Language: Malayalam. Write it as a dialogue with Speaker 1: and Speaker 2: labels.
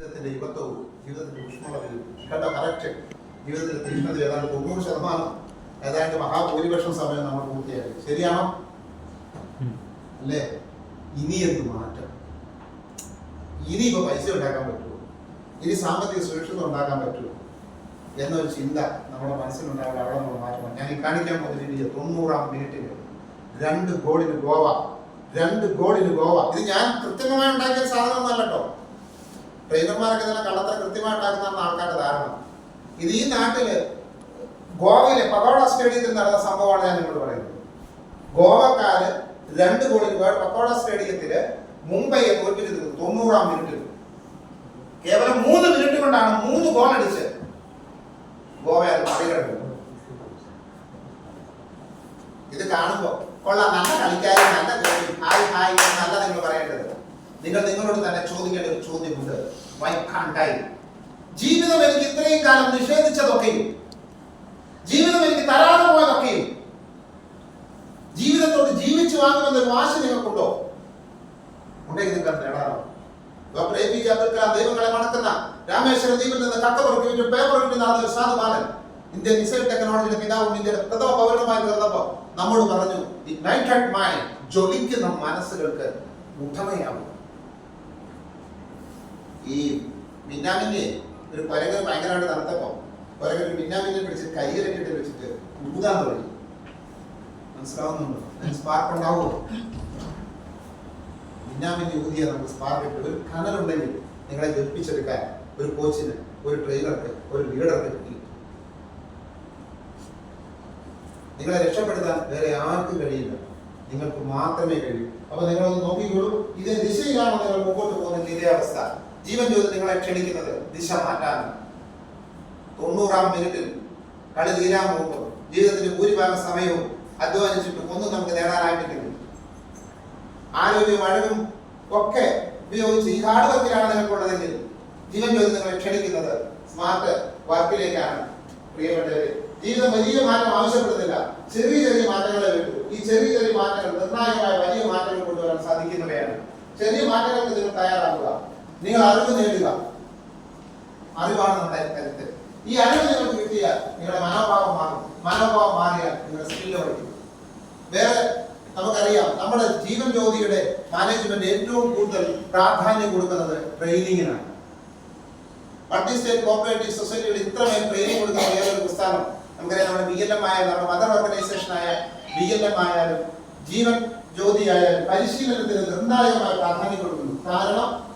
Speaker 1: ജീവിതത്തിന്റെ യുവത്വവും ജീവിതത്തിന്റെ ഊഷ്മളതയും കണ്ട കറക്റ്റ് ജീവിതത്തിന്റെ തീഷ്ണത ഏതാണ്ട് തൊണ്ണൂറ് ശതമാനം ഏതാണ്ട് മഹാഭൂരിപക്ഷം സമയം നമ്മൾ പൂർത്തിയാക്കി ശരിയാണോ? അല്ലേ? ഇനി എന്ത് മാറ്റം? ഇനി ഇപ്പൊ പൈസ ഉണ്ടാക്കാൻ പറ്റുമോ? ഇനി സാമ്പത്തിക സുരക്ഷിതം ഉണ്ടാക്കാൻ പറ്റുമോ? എന്നൊരു ചിന്ത നമ്മുടെ മനസ്സിലുണ്ടാവുക അവിടെ നമ്മൾ മാറ്റണം. ഞാൻ ഈ കാണിക്കാൻ പോകുന്ന രീതിയിൽ തൊണ്ണൂറാം മിനിറ്റിൽ രണ്ട് ഗോളിന് ഗോവ. രണ്ട് ഗോളിന് ഗോവ. ഇത് ഞാൻ കൃത്യമായി ഉണ്ടാക്കിയ ട്രെയിനർമാരൊക്കെ ഇതെല്ലാം കള്ളത്തരം കൃത്യമായി ആൾക്കാരുടെ ധാരണ. ഇത് ഈ നാട്ടിൽ ഗോവയിലെ പഗോഡ സ്റ്റേഡിയത്തിൽ നടന്ന സംഭവമാണ് ഞാൻ നിങ്ങളോട് പറയുന്നത്. ഗോവക്കാര് രണ്ട് ഗോളിൽ പക്കോഡ സ്റ്റേഡിയത്തിൽ മുംബൈയെ തോറ്റിരുന്നത് തൊണ്ണൂറാം മിനിറ്റിൽ. കേവലം മൂന്ന് മിനിറ്റ് കൊണ്ടാണ് മൂന്ന് ഗോൾ അടിച്ച് ഗോവ ഇത് കാണുമ്പോ കൊള്ളാം നല്ല കളിക്കാരും നല്ല. ഹായ് ഹായ് പറയേണ്ടത് നിങ്ങൾ നിങ്ങളോട് തന്നെ ചോദിക്കേണ്ട ഒരു ചോദ്യമുണ്ട്. വൈ കാണ്ടായി ജീവിതം എനിക്ക് ഇത്രയും കാലം നിഷേധിച്ചതൊക്കെയും ജീവിതം എനിക്ക് തരാതെ പോയതൊക്കെയും ജീവിതത്തോട് ജീവിച്ചു വാങ്ങുമെന്നൊരു വാശി നിങ്ങൾക്കുണ്ടോ? ഉണ്ടെങ്കിൽ നിങ്ങൾ നേടാറോ doctor A P J Abdul Kalam ദൈവങ്ങളെ മണക്കുന്ന രാമേശ്വര ദ്വീപിൽ നിന്ന് കക്ക പുറക്കി പേപ്പർ വിറ്റ് നടന്ന ഒരു സാധു ബാലൻ ഇന്ത്യൻ മിസൈൽ ടെക്നോളജിയുടെ പിതാവും ഇന്ത്യയുടെ പ്രഥമ പൗരനുമായി തീർന്നപ്പോ നമ്മോട് പറഞ്ഞു ജ്വലിക്കുന്ന മനസ്സുകൾക്ക് ഉടമയാവും ഈ മിന്നാമിനെ ഒരു കൊരകൻ ഭയങ്കരമായിട്ട് നടത്തപ്പോ കൊരകൻ ഒരു മിന്നാമിനെ പിടിച്ച് കൈയിലൊക്കെ വെച്ചിട്ട് ഊതാൻ തുടങ്ങി. മനസ്സിലാവുന്നുണ്ടോ? സ്പാർക്ക് ഉണ്ടാവുമോ? മിന്നാമിന്റെ ഊതിയ നമുക്ക് സ്പാർക്ക് ഇട്ട് ഒരു കനലുണ്ടെങ്കിൽ നിങ്ങളെ ജപ്പിച്ചെടുക്കാൻ ഒരു കോച്ചിന് ഒരു ട്രെയിനർക്ക് ഒരു ലീഡർക്ക് കിട്ടി. നിങ്ങളെ രക്ഷപ്പെടുത്താൻ വേറെ ആർക്കും കഴിയില്ല. നിങ്ങൾക്ക് മാത്രമേ കഴിയൂ. അപ്പൊ നിങ്ങളൊന്ന് നോക്കിക്കോളൂ. ഇതിന് ദിശയിലാണോ നിങ്ങൾ മുമ്പോട്ട് പോകുന്ന ഇതേ അവസ്ഥ ജീവൻ ജ്യോതി നിങ്ങളെ ക്ഷണിക്കുന്നത് ദിശ മാറ്റാനാണ്. തൊണ്ണൂറാം മിനിറ്റിൽ കളി തീരാൻ പോകുമ്പോൾ ജീവിതത്തിന്റെ ഭൂരിഭാഗം സമയവും അധ്വാനിച്ചിട്ടും ഒന്നും നമുക്ക് നേടാനായിട്ടില്ല. ആരോഗ്യം അഴകും ഒക്കെ ഉപയോഗിച്ച് ഈ ഹാർഡ് വർക്കിലാണ് നിങ്ങൾക്കുള്ളതെങ്കിൽ ജീവൻ ജ്യോതി നിങ്ങളെ ക്ഷണിക്കുന്നത് സ്മാർട്ട് വർക്കിലേക്കാണ്. പ്രിയപ്പെട്ടവരെ ജീവിതം വലിയ മാറ്റം ആവശ്യപ്പെടുന്നില്ല. ചെറിയ ചെറിയ മാറ്റങ്ങളെ വേണ്ടു ഈ ചെറിയ ചെറിയ മാറ്റങ്ങൾ നിർണായകമായ വലിയ മാറ്റങ്ങൾ കൊണ്ടുവരാൻ സാധിക്കുന്നവയാണ്. ചെറിയ മാറ്റങ്ങൾക്ക് നിങ്ങൾ തയ്യാറാക്കുക നിങ്ങൾ അറിവ് നേടുക. അറിവാണ് നമ്മുടെ കരുത്ത്. ഈ അറിവ് നിങ്ങൾക്ക് കിട്ടിയാൽ നിങ്ങളുടെ മനോഭാവം മാറും. മനോഭാവം മാറിയാൽ നിങ്ങളുടെ സ്കില്ല് പഠിക്കും വേറെ നമുക്കറിയാം നമ്മുടെ ജീവൻ ജ്യോതിയുടെ മാനേജ്മെന്റ് ഏറ്റവും കൂടുതൽ പ്രാധാന്യം കൊടുക്കുന്നത് ട്രെയിനിങ്ങിനാണ് പട്ടി സ്റ്റേറ്റ് കോപ്പറേറ്റീവ് സൊസൈറ്റികൾ ഇത്രമേൽ ട്രെയിനിങ് കൊടുക്കുന്ന ഏതൊരു പ്രസ്ഥാനം നമുക്കറിയാം നമ്മുടെ ബി എൽ എം നമ്മുടെ മദർ ഓർഗനൈസേഷൻ ആയ ബി എൽ എം ആയാലും ജീവൻ ജ്യോതി ആയാലും പരിശീലനത്തിന് നിർണായകമായ പ്രാധാന്യം കൊടുക്കുന്നു. കാരണം